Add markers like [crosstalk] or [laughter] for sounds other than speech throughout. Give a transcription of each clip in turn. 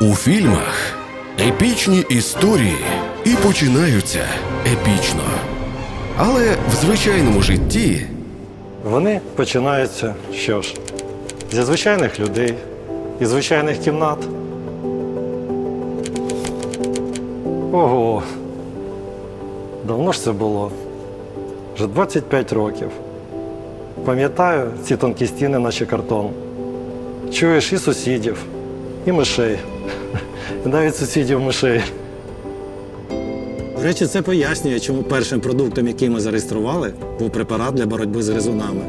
У фільмах епічні історії і починаються епічно. Але в звичайному житті Вони починаються що ж, зі звичайних людей і звичайних кімнат. Ого. Давно ж це було? Вже 25 років. Пам'ятаю ці тонкі стіни, наче картон. Чуєш і сусідів, і мишей. Навіть сусідів мишей. До речі, це пояснює, чому першим продуктом, який ми зареєстрували, був препарат для боротьби з гризунами.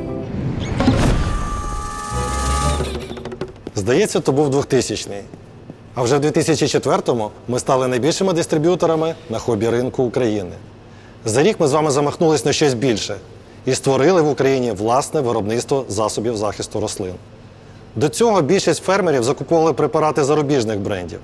Здається, то був 2000-й. А вже в 2004-му ми стали найбільшими дистриб'юторами на хобі ринку України. За рік ми з вами замахнулись на щось більше і створили в Україні власне виробництво засобів захисту рослин. До цього більшість фермерів закуповували препарати зарубіжних брендів.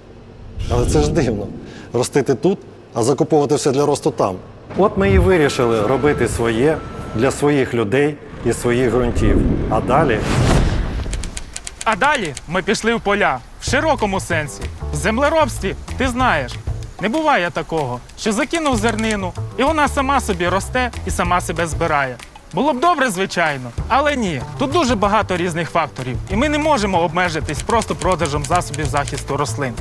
Але це ж дивно ростити тут, а закуповувати все для росту там. От ми і вирішили робити своє для своїх людей і своїх ґрунтів. А далі А далі ми пішли в поля в широкому сенсі. В землеробстві ти знаєш, не буває такого, що закинув зернину, і вона сама собі росте і сама себе збирає. Було б добре, звичайно, але ні. Тут дуже багато різних факторів, і ми не можемо обмежитись просто продажем засобів захисту рослин.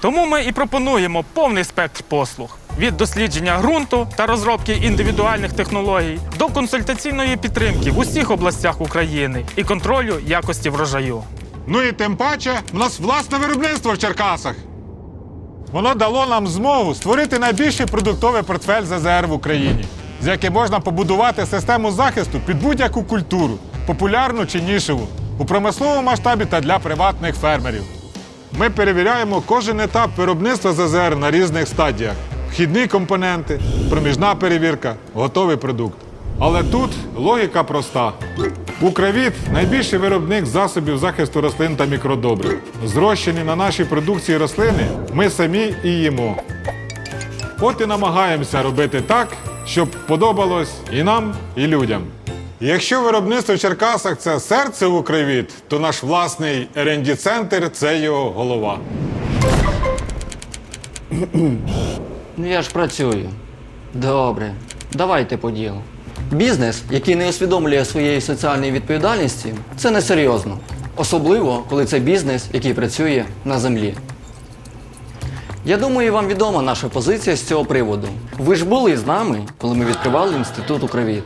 Тому ми і пропонуємо повний спектр послуг від дослідження ґрунту та розробки індивідуальних технологій до консультаційної підтримки в усіх областях України і контролю якості врожаю. Ну і тим паче, в нас власне виробництво в Черкасах. Воно дало нам змогу створити найбільший продуктовий портфель ЗЗР в Україні, з яким можна побудувати систему захисту під будь-яку культуру, популярну чи нішеву, у промисловому масштабі та для приватних фермерів. Ми перевіряємо кожен етап виробництва ЗЗР на різних стадіях: вхідні компоненти, проміжна перевірка, готовий продукт. Але тут логіка проста. Укрвіт найбільший виробник засобів захисту рослин та мікродобрив. Зрощені на нашій продукції рослини ми самі і їмо. От і намагаємося робити так, щоб подобалось і нам, і людям. Якщо виробництво в Черкасах це серце Укрвіт, то наш власний rd центр це його голова. Ну я ж працюю. Добре, давайте по ділу. Бізнес, який не усвідомлює своєї соціальної відповідальності, це несерйозно. Особливо, коли це бізнес, який працює на землі. Я думаю, вам відома наша позиція з цього приводу. Ви ж були з нами, коли ми відкривали інститут Укрвіт.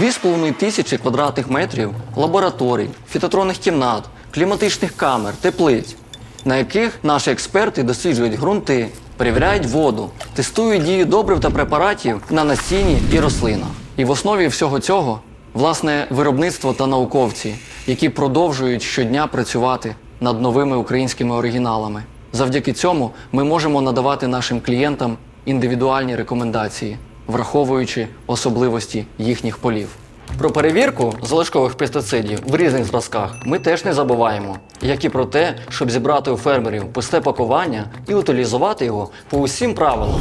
2,5 тисячі квадратних метрів лабораторій, фітотронних кімнат, кліматичних камер, теплиць, на яких наші експерти досліджують ґрунти, перевіряють воду, тестують дію добрив та препаратів на насінні і рослинах. І в основі всього цього власне виробництво та науковці, які продовжують щодня працювати над новими українськими оригіналами. Завдяки цьому ми можемо надавати нашим клієнтам індивідуальні рекомендації враховуючи особливості їхніх полів. Про перевірку залишкових пестицидів в різних зразках ми теж не забуваємо, як і про те, щоб зібрати у фермерів пусте пакування і утилізувати його по усім правилам.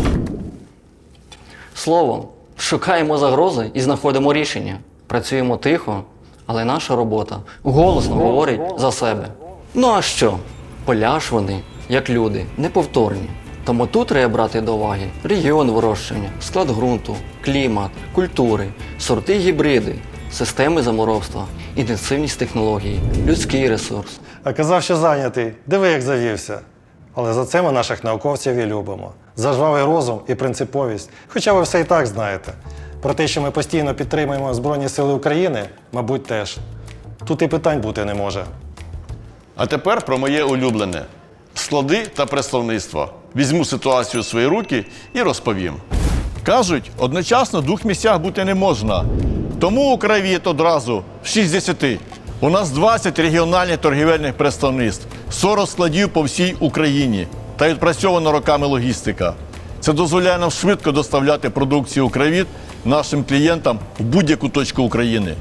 Словом, шукаємо загрози і знаходимо рішення. Працюємо тихо, але наша робота голосно говорить за себе. Ну а що? Поля ж вони, як люди, неповторні. Тому тут треба брати до уваги регіон вирощення, склад ґрунту, клімат, культури, сорти гібриди, системи заморобства, інтенсивність технологій, людський ресурс. А казав, що зайнятий. Диви, як завівся. Але за це ми наших науковців і любимо. За жвавий розум і принциповість. Хоча ви все і так знаєте. Про те, що ми постійно підтримуємо Збройні Сили України, мабуть, теж. Тут і питань бути не може. А тепер про моє улюблене склади та представництво. Візьму ситуацію у свої руки і розповім. Кажуть, одночасно в двох місцях бути не можна. Тому Україт одразу в 60. У нас 20 регіональних торгівельних представництв, 40 складів по всій Україні та відпрацьована роками логістика. Це дозволяє нам швидко доставляти продукцію Україт нашим клієнтам в будь-яку точку України.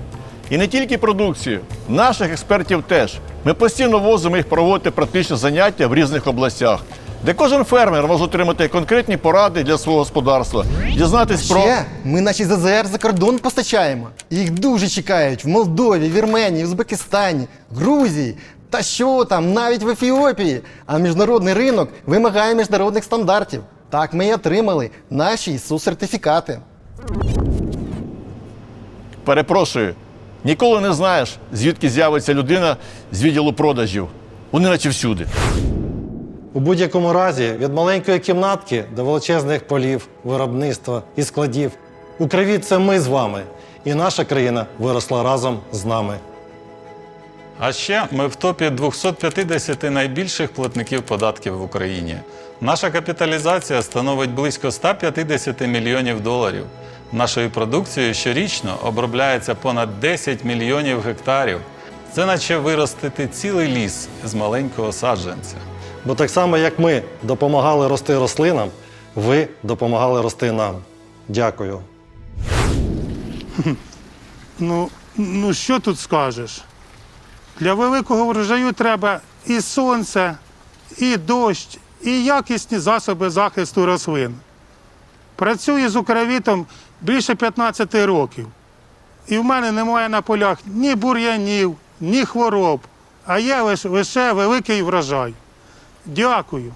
І не тільки продукцію, наших експертів теж. Ми постійно возимо їх проводити практичні заняття в різних областях. де кожен фермер може отримати конкретні поради для свого господарства, дізнатись про. Ще ми наші ЗЗР за кордон постачаємо. Їх дуже чекають в Молдові, Вірменії, Узбекистані, Грузії. Та що там, навіть в Ефіопії. А міжнародний ринок вимагає міжнародних стандартів. Так ми й отримали наші ІСУ-сертифікати. Перепрошую, ніколи не знаєш, звідки з'явиться людина з відділу продажів. Вони наче всюди. У будь-якому разі, від маленької кімнатки до величезних полів, виробництва і складів. Укрвіт це ми з вами, і наша країна виросла разом з нами. А ще ми в топі 250 найбільших платників податків в Україні. Наша капіталізація становить близько 150 мільйонів доларів. Нашою продукцією щорічно обробляється понад 10 мільйонів гектарів. Це наче виростити цілий ліс з маленького саджанця. Бо так само, як ми допомагали рости рослинам, ви допомагали рости нам. Дякую. [laughs] Ну, ну що тут скажеш? Для великого врожаю треба і сонце, і дощ, і якісні засоби захисту рослин. Працюю з укровітом більше 15 років. І в мене немає на полях ні бур'янів, ні хвороб, а є лише, лише великий врожай. Дякую.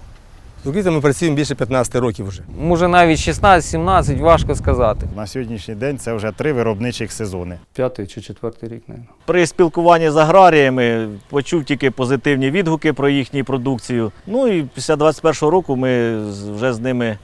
З укритами ми працюємо більше 15 років вже. Може навіть 16-17, важко сказати. На сьогоднішній день це вже три виробничих сезони. П'ятий чи четвертий рік, мабуть. При спілкуванні з аграріями почув тільки позитивні відгуки про їхню продукцію. Ну і після 21-го року ми вже з ними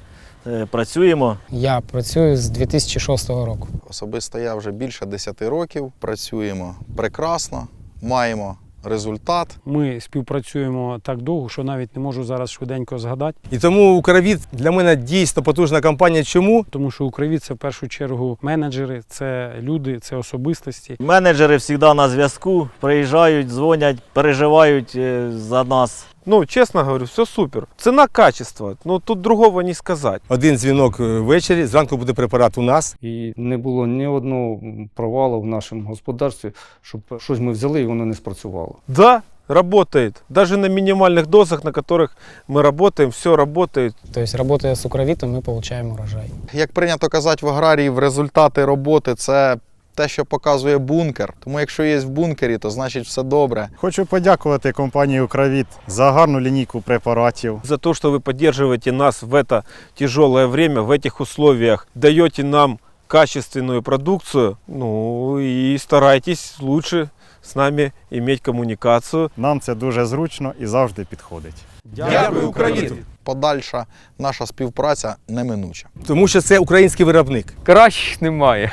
працюємо. Я працюю з 2006 року. Особисто я вже більше 10 років. Працюємо прекрасно, маємо результат. Ми співпрацюємо так довго, що навіть не можу зараз швиденько згадати, І тому Укрвіт для мене дійсно потужна компанія. Чому? тому що Укрвіт це в першу чергу менеджери, це люди, це особистості. Менеджери завжди на зв'язку, приїжджають, дзвонять, переживають е, за нас. Ну, чесно говорю, все супер. Ціна качество. Ну тут другого не сказати. Один дзвінок е, ввечері, зранку буде препарат у нас. І не було ні одного провалу в нашому господарстві, щоб щось ми взяли і воно не спрацювало. Да, работает. Даже на минимальных дозах, на которых мы работаем, все работает. Тобто, працює з укровітом, ми отримуємо урожай. Як прийнято казати в аграрії, в результати роботи це те, що показує бункер. Тому якщо є в бункері, то значить все добре. Хочу подякувати компанії Укрвіт за гарну лінійку препаратів. За то, что вы поддерживаете нас в это тяжелое время, в этих условиях, даете нам качественную продукцию, ну и старайтесь лучше с нами иметь коммуникацию. Нам це дуже зручно і завжди підходить. Дякую, Укрвіту! Подальша наша співпраця неминуча. Тому що це український виробник. Кращих немає.